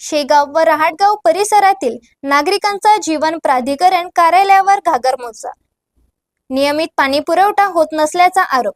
शेगाव व रहाटगाव परिसरातील नागरिकांचा जीवन प्राधिकरण कार्यालयावर घागरमोचा नियमित पाणी पुरवठा होत नसल्याचा आरोप.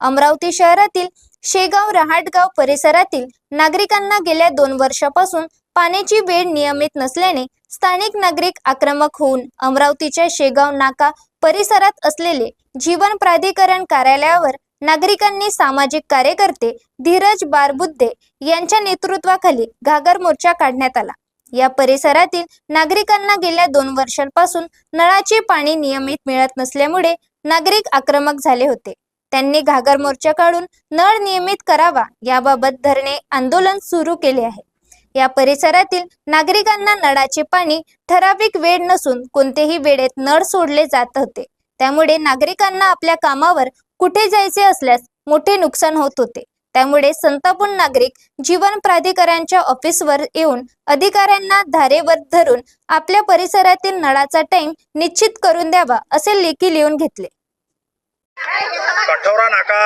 अमरावती शहरातील शेगाव रहाटगाव परिसरातील नागरिकांना गेल्या दोन वर्षापासून पाण्याची वेळ नियमित नसल्याने स्थानिक नागरिक आक्रमक होऊन अमरावतीच्या शेगाव नाका परिसरात असलेले जीवन प्राधिकरण कार्यालयावर नागरिकांनी सामाजिक कार्यकर्ते धीरज बारबुद्धे यांच्या नेतृत्वाखाली घागर मोर्चा काढण्यात आला. या परिसरातील नागरिकांना गेल्या दोन वर्षांपासून नळाचे पाणी नियमित मिळत नसल्यामुळे नागरिक आक्रमक झाले होते. त्यांनी घागर मोर्चा काढून नळ नियमित करावा याबाबत धरणे आंदोलन सुरू केले आहे. या परिसरातील नागरिकांना नळाचे पाणी ठराविक वेळ नसून कोणतेही वेळेत नळ सोडले जात होते. त्यामुळे नागरिकांना आपल्या कामावर कुठे जायचे असल्यास मोठे नुकसान होत होते. त्यामुळे संतापून नागरिक जीवन प्राधिकाऱ्यांच्या ऑफिसवर येऊन अधिकाऱ्यांना धारेवर धरून आपल्या परिसरातील नळाचा टाइम निश्चित करून द्यावा असे लेखी लिहून घेतले. कठोरा नाका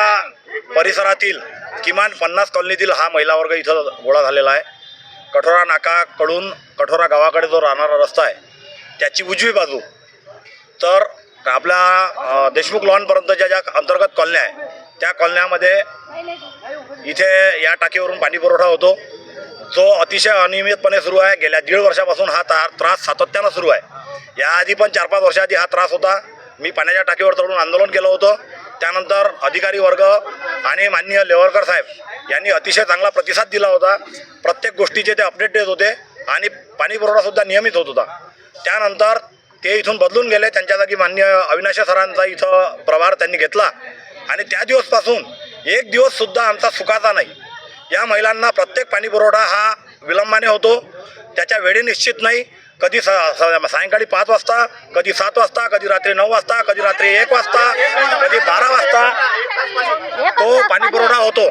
परिसरातील किमान पन्नास कॉलनीतील हा महिला वर्ग इथं गोळा झालेला आहे. कठोरा नाकाकडून कठोरा गावाकडे जो राहणारा रस्ता आहे त्याची उजवी बाजू. तर आपल्या अ, देशमुख लॉनपर्यंत ज्या अंतर्गत कॉलन्या आहे त्या कॉलन्यामध्ये इथे या टाकीवरून पाणी पुरवठा होतो. जो अतिशय अनियमितपणे सुरू आहे. गेल्या दीड वर्षापासून हा ता त्रास सातत्यानं सुरू आहे. याआधी पण चार पाच वर्षाआधी हा त्रास होता. मी पाण्याच्या टाकीवर चढून आंदोलन केलं होतं. त्यानंतर अधिकारी वर्ग आणि माननीय लेवरकर साहेब यांनी अतिशय चांगला प्रतिसाद दिला होता. प्रत्येक गोष्टीचे ते अपडेट देत होते आणि पाणी पुरवठासुद्धा नियमित होत होता. त्यानंतर ते इथून बदलून गेले. त्यांच्या जागी मान्य अविनाश सरांचा इथं प्रभार त्यांनी घेतला. आणि त्या दिवसपासून एक दिवससुद्धा आमचा सुखाचा नाही. या महिलांना प्रत्येक पाणी पुरवठा हा विलंबाने होतो. त्याच्या वेळी निश्चित नाही. कधी स सायंकाळी पाच वाजता कधी सात वाजता कधी रात्री नऊ वाजता कधी रात्री एक वाजता कधी बारा वाजता तो पाणी पुरवठा होतो.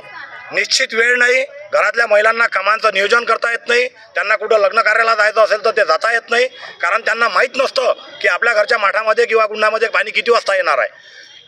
निश्चित वेळ नाही. घरातल्या महिलांना कामांचं नियोजन करता येत नाही त्यांना कुठं लग्न कार्याला जायचं असेल तर ते जाता येत नाही कारण त्यांना माहीत नसतं की आपल्या घरच्या माठामध्ये किंवा गुंडामध्ये पाणी किती वाजता येणार आहे.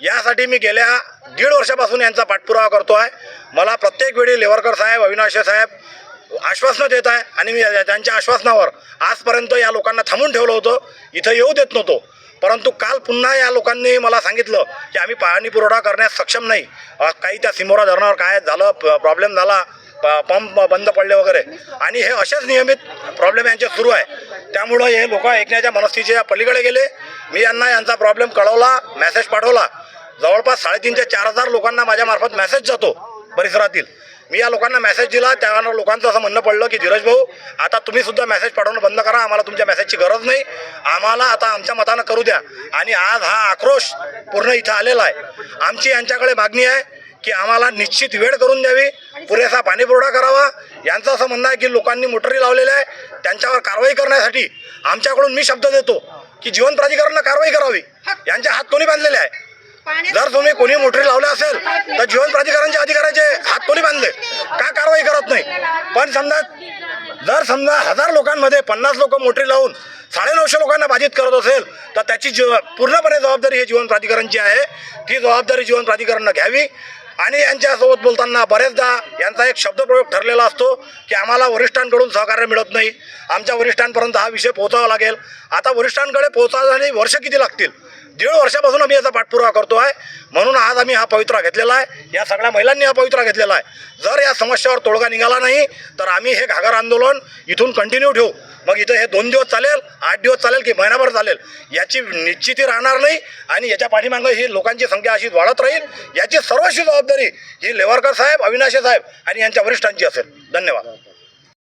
यासाठी मी गेल्या दीड वर्षापासून यांचा पाठपुरावा करतो आहे. मला प्रत्येक वेळी लेवरकर साहेब अविनाशे साहेब आश्वासनं देत आहे आणि मी त्यांच्या आश्वासनावर आजपर्यंत या लोकांना थांबून ठेवलं होतं. इथं येऊ देत नव्हतो. परंतु काल पुन्हा या लोकांनी मला सांगितलं की आम्ही पाणी पुरवठा करण्यास सक्षम नाही. काही त्या सिमोरा धरणावर काय झालं प्रॉब्लेम झाला पंप बंद पडले वगैरे. आणि हे असेच नियमित प्रॉब्लेम यांचे सुरू आहे. त्यामुळं हे लोक ऐकण्याच्या मनस्थितीच्या पलीकडे गेले. मी यांना यांचा प्रॉब्लेम कळवला मेसेज पाठवला. जवळपास साडेतीन ते चार हजार लोकांना माझ्यामार्फत मेसेज जातो परिसरातील. मी या लोकांना मेसेज दिला. त्यावर लोकांचं असं म्हणणं पडलं की धीरज भाऊ आता तुम्ही सुद्धा मेसेज पाठवणं बंद करा. आम्हाला तुमच्या मेसेजची गरज नाही. आम्हाला आता आमच्या मतानं करू द्या. आणि आज हा आक्रोश पूर्ण इथं आलेला आहे. आमची यांच्याकडे मागणी आहे की आम्हाला निश्चित वेळ करून द्यावी. पुरेसा पाणीपुरवठा करावा. यांचं असं म्हणणं आहे की लोकांनी मोटरी लावलेल्या आहे. त्यांच्यावर कारवाई करण्यासाठी आमच्याकडून मी शब्द देतो की जीवन प्राधिकरणानं कारवाई करावी. यांचे हात कोणी बांधलेले आहे? जर तुम्ही कोणी मोटरी लावल्या असेल तर जीवन प्राधिकरणच्या अधिकाऱ्याचे हात कोणी बांधले? का कारवाई करत नाही? पण समजा जर समजा हजार लोकांमध्ये पन्नास लोक मोटरी लावून साडेनऊशे लोकांना बाधित करत असेल तर त्याची जीव पूर्णपणे जबाबदारी ही जीवन प्राधिकरणची आहे. ती जबाबदारी जीवन प्राधिकरणनं घ्यावी. आणि यांच्यासोबत बोलताना बरेचदा यांचा एक शब्दप्रयोग ठरलेला असतो की आम्हाला वरिष्ठांकडून सहकार्य मिळत नाही. आमच्या वरिष्ठांपर्यंत हा विषय पोहोचावा लागेल. आता वरिष्ठांकडे पोहोचायला वर्ष किती लागतील? दीड वर्षापासून आम्ही याचा पाठपुरावा करतो आहे. म्हणून आज आम्ही हा पवित्रा घेतलेला आहे. या सगळ्या महिलांनी हा पवित्रा घेतलेला आहे. जर या समस्यावर तोडगा निघाला नाही तर आम्ही हे घागर आंदोलन इथून कंटिन्यू ठेवू. मग इथं हे दोन दिवस चालेल आठ दिवस चालेल की महिनाभर चालेल याची निश्चिती राहणार नाही आणि याच्या पाठीमागं ही लोकांची संख्या अशीच वाढत राहील याची सर्वस्वी जबाबदारी ही लेवरकर साहेब अविनाशे साहेब आणि यांच्या वरिष्ठांची असेल. धन्यवाद.